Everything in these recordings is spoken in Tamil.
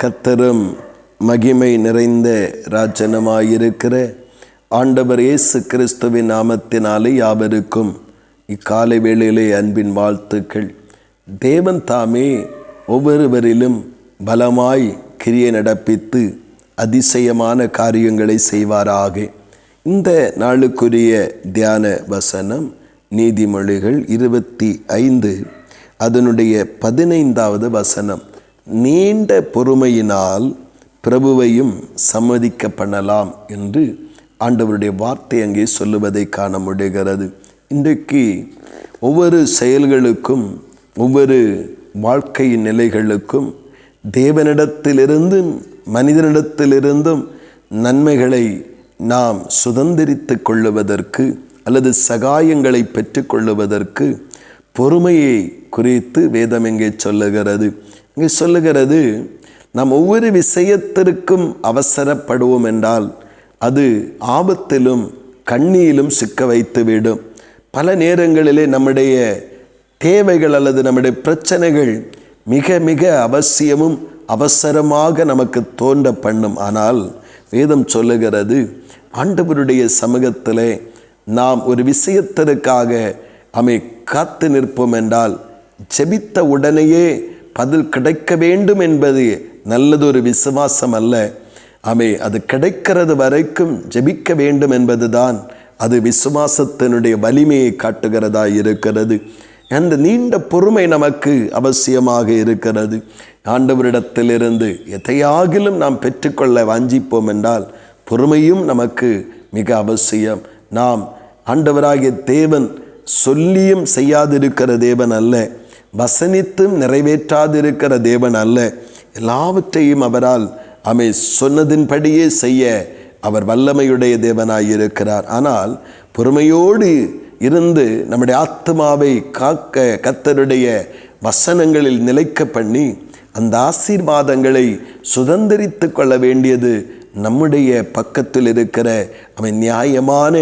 கத்தரும் மகிமை நிறைந்த ராஜனமாயிருக்கிற ஆண்டவர் இயேசு கிறிஸ்துவின் நாமத்தினாலே யாவருக்கும் இக்காலை வேளையிலே அன்பின் வாழ்த்துக்கள். தேவன் தாமே ஒவ்வொருவரிலும் பலமாய் கிரியை நடப்பித்து அதிசயமான காரியங்களை செய்வாராக. இந்த நாளுக்குரிய தியான வசனம் நீதிமொழிகள் இருபத்தி ஐந்து அதனுடைய பதினைந்தாவது வசனம். நீண்ட பொறுமையினால் பிரபுவையும் சம்மதிக்க பண்ணலாம் என்று ஆண்டவருடைய வார்த்தை அங்கே சொல்லுவதை காண முடிகிறது. இன்றைக்கு ஒவ்வொரு செயல்களுக்கும் ஒவ்வொரு வாழ்க்கை நிலைகளுக்கும் தேவனிடத்திலிருந்தும் மனிதனிடத்திலிருந்தும் நன்மைகளை நாம் சுதந்திரித்து கொள்ளுவதற்கு அல்லது சகாயங்களை பெற்றுக்கொள்ளுவதற்கு பொறுமையை குறித்து வேதம் எங்கே சொல்லுகிறது? இங்கே சொல்லுகிறது நாம் ஒவ்வொரு விஷயத்திற்கும் அவசரப்படுவோம் என்றால் அது ஆபத்திலும் கண்ணியிலும் சிக்க வைத்துவிடும். பல நேரங்களிலே நம்முடைய தேவைகள் அல்லது நம்முடைய பிரச்சனைகள் மிக மிக அவசியமும் அவசரமாக நமக்கு தோன்ற பண்ணும் ஆனால் வேதம் சொல்லுகிறது ஆண்டவருடைய சமூகத்தில் நாம் ஒரு விஷயத்திற்காக அமை காத்து நிற்போம் என்றால் ஜெபித்த உடனேயே பதில் கிடைக்க வேண்டும் என்பது நல்லதொரு விசுவாசம் அல்ல. அமை அது கிடைக்கிறது வரைக்கும் ஜெபிக்க வேண்டும் என்பதுதான் அது விசுவாசத்தினுடைய வலிமையை காட்டுகிறதா இருக்கிறது. அந்த நீண்ட பொறுமை நமக்கு அவசியமாக இருக்கிறது. ஆண்டவரிடத்திலிருந்து எதையாகிலும் நாம் பெற்றுக்கொள்ள வாஞ்சிப்போம் என்றால் பொறுமையும் நமக்கு மிக அவசியம். நாம் ஆண்டவராகிய தேவன் சொல்லியும் செய்யாதிருக்கிற தேவன் அல்ல. வசனித்தும் நிறைவேற்றாதிருக்கிற தேவன் அல்ல. எல்லாவற்றையும் அவரால் அமை சொன்னதின்படியே செய்ய அவர் வல்லமையுடைய தேவனாயிருக்கிறார் ஆனால் பொறுமையோடு இருந்து நம்முடைய ஆத்மாவை காக்க கத்தருடைய வசனங்களில் நிலைக்க பண்ணி அந்த ஆசீர்வாதங்களை சுதந்திரித்து கொள்ள வேண்டியது நம்முடைய பக்கத்தில் இருக்கிற அவன் நியாயமான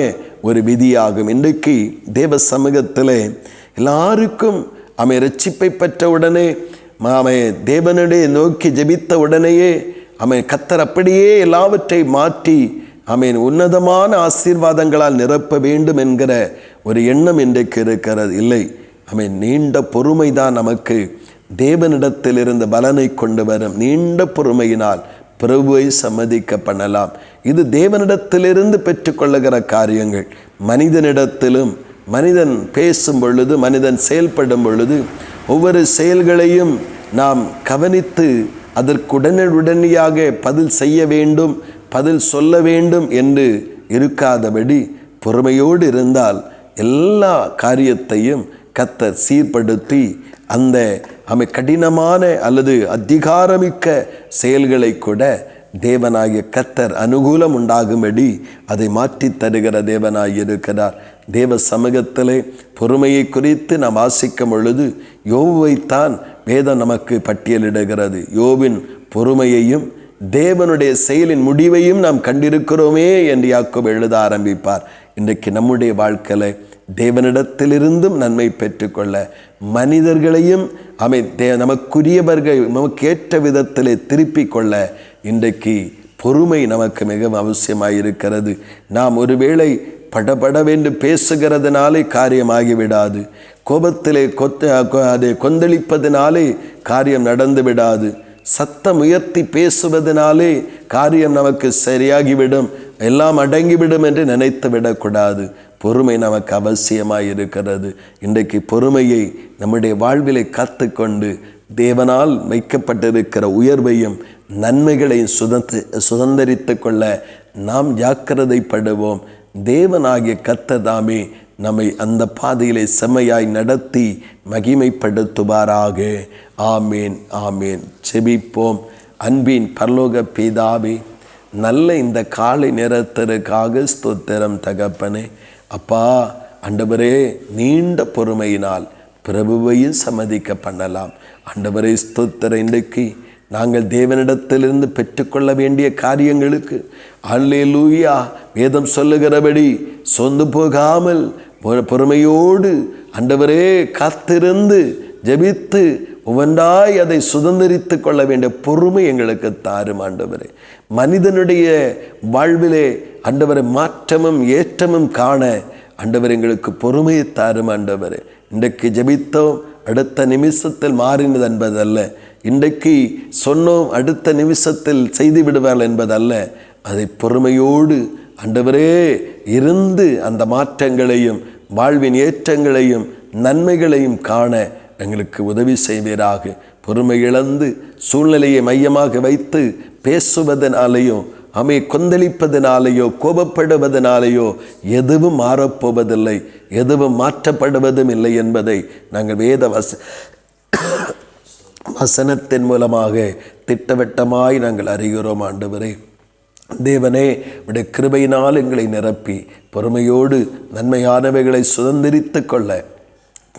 ஒரு விதியாகும். இன்றைக்கு தேவ சமூகத்தில் எல்லாருக்கும் அவன் ரட்சிப்பை பெற்ற உடனே அவன் தேவனுடைய நோக்கி ஜெபித்த உடனேயே அவன் கத்தர் அப்படியே எல்லாவற்றை மாற்றி அவன் உன்னதமான ஆசீர்வாதங்களால் நிரப்ப வேண்டும் என்கிற ஒரு எண்ணம் இன்றைக்கு இருக்கிறது. இல்லை அவன் நீண்ட பொறுமை தான் நமக்கு தேவனிடத்தில் இருந்த பலனை கொண்டு வரும். நீண்ட பொறுமையினால் பிரபுவை சம்மதிக்க பண்ணலாம் இது தேவனிடத்திலிருந்து பெற்றுக்கொள்ளுகிற காரியங்கள். மனிதனிடத்திலும் மனிதன் பேசும் பொழுது மனிதன் செயல்படும் பொழுது ஒவ்வொரு செயல்களையும் நாம் கவனித்து அதற்குடனுடனடியாக பதில் செய்ய வேண்டும் பதில் சொல்ல வேண்டும் என்று இருக்காதபடி பொறுமையோடு இருந்தால் எல்லா காரியத்தையும் கத்தர் சீர்படுத்தி அந்த அமை கடினமான அல்லது அதிகாரமிக்க செயல்களை கூட தேவனாகிய கத்தர் அனுகூலம் உண்டாகும்படி அதை மாற்றி தருகிற தேவனாய் இருக்கிறார். தேவ சமூகத்திலே பொறுமையை குறித்து நாம் வாசிக்கும் பொழுது யோவைத்தான் வேதம் நமக்கு பட்டியலிடுகிறது. யோவின் பொறுமையையும் தேவனுடைய செயலின் முடிவையும் நாம் கண்டிருக்கிறோமே என்று யாக்கோப் எழுத ஆரம்பிப்பார். இன்றைக்கு நம்முடைய வாழ்க்கையில் தேவனிடத்திலிருந்தும் நன்மை பெற்றுக்கொள்ள மனிதர்களையும் அமை தே நமக்குரியவர்கள் நமக்கு ஏற்ற விதத்திலே திருப்பிக் கொள்ள இன்றைக்கு பொறுமை நமக்கு மிகவும் அவசியமாக இருக்கிறது நாம் ஒருவேளை படபடவென்று பேசுகிறதுனாலே காரியமாகி விடாது கோபத்திலே கொத்த அதை கொந்தளிப்பதினாலே காரியம் நடந்து விடாது சத்தம் உயர்த்தி பேசுவதனாலே காரியம் நமக்கு சரியாகிவிடும். எல்லாம் அடங்கிவிடும் என்று நினைத்து விடக்கூடாது பொறுமை நமக்கு அவசியமாக இருக்கிறது. இன்றைக்கு பொறுமையை நம்முடைய வாழ்விலை காத்துக்கொண்டு தேவனால் வைக்கப்பட்டிருக்கிற உயர்வையும் நன்மைகளையும் சுதந்து சுதந்திரித்து கொள்ள நாம் ஜாக்கிரதைப்படுவோம். தேவனாகிய கத்ததாமே நம்மை அந்த பாதையிலே செம்மையாய் நடத்தி மகிமைப்படுத்துவாராக. ஆமேன் ஆமேன். செபிப்போம் அன்பின் பரலோக பிதாவே நல்ல இந்த காலை நேரத்திற்காக ஸ்தோத்திரம் தகப்பனே. அப்பா அண்டவரே நீண்ட பொறுமையினால் பிரபுவையும் சம்மதிக்க பண்ணலாம். அண்டவரே ஸ்தோத்திர இன்றைக்கு. நாங்கள் தேவனிடத்திலிருந்து பெற்றுக்கொள்ள வேண்டிய காரியங்களுக்கு அல்லேலூயா வேதம் சொல்லுகிறபடி சொந்து போகாமல் பொ- பொறுமையோடு அண்டவரே காத்திருந்து ஜெபித்து ஒவ்வொன்றாய் அதை சுதந்திரித்து கொள்ள வேண்டிய பொறுமை எங்களுக்கு தாரும் ஆண்டவரே. மனிதனுடைய வாழ்விலே ஆண்டவரை மாற்றமும் ஏற்றமும் காண ஆண்டவர் எங்களுக்கு பொறுமையை தாரும் ஆண்டவர். இன்றைக்கு ஜெபித்தோம் அடுத்த நிமிஷத்தில் மாறினது என்பதல்ல. இன்றைக்கு சொன்னோம் அடுத்த நிமிஷத்தில் செய்து விடுவார்கள் என்பதல்ல. அதை பொறுமையோடு அண்டவரே இருந்து அந்த மாற்றங்களையும் வாழ்வின் ஏற்றங்களையும் நன்மைகளையும் காண எங்களுக்கு உதவி செய்வீராக. பொறுமை இழந்து சூழ்நிலையை மையமாக வைத்து பேசுவதனாலேயோ அமை கொந்தளிப்பதனாலேயோ கோபப்படுவதனாலேயோ எதுவும் மாறப்போவதில்லை. எதுவும் மாற்றப்படுவதும் இல்லை என்பதை நாங்கள் வேத வச வசனத்தின் மூலமாக திட்டவட்டமாய் நாங்கள் அறிகிறோம் ஆண்டவரே. தேவனே உடைய கிருபையினால் எங்களை நிரப்பி பொறுமையோடு நன்மையானவைகளை சுதந்திரித்து கொள்ள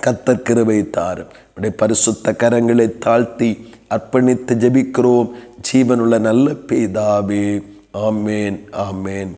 கத்தர் கிருபை தாரும். உடைய பரிசுத்த கரங்களை தாழ்த்தி அர்ப்பணித்து ஜெபிக்கிறோம். ஜீவனுள்ள நல்ல பேதாவே. ஆமேன் ஆமேன்.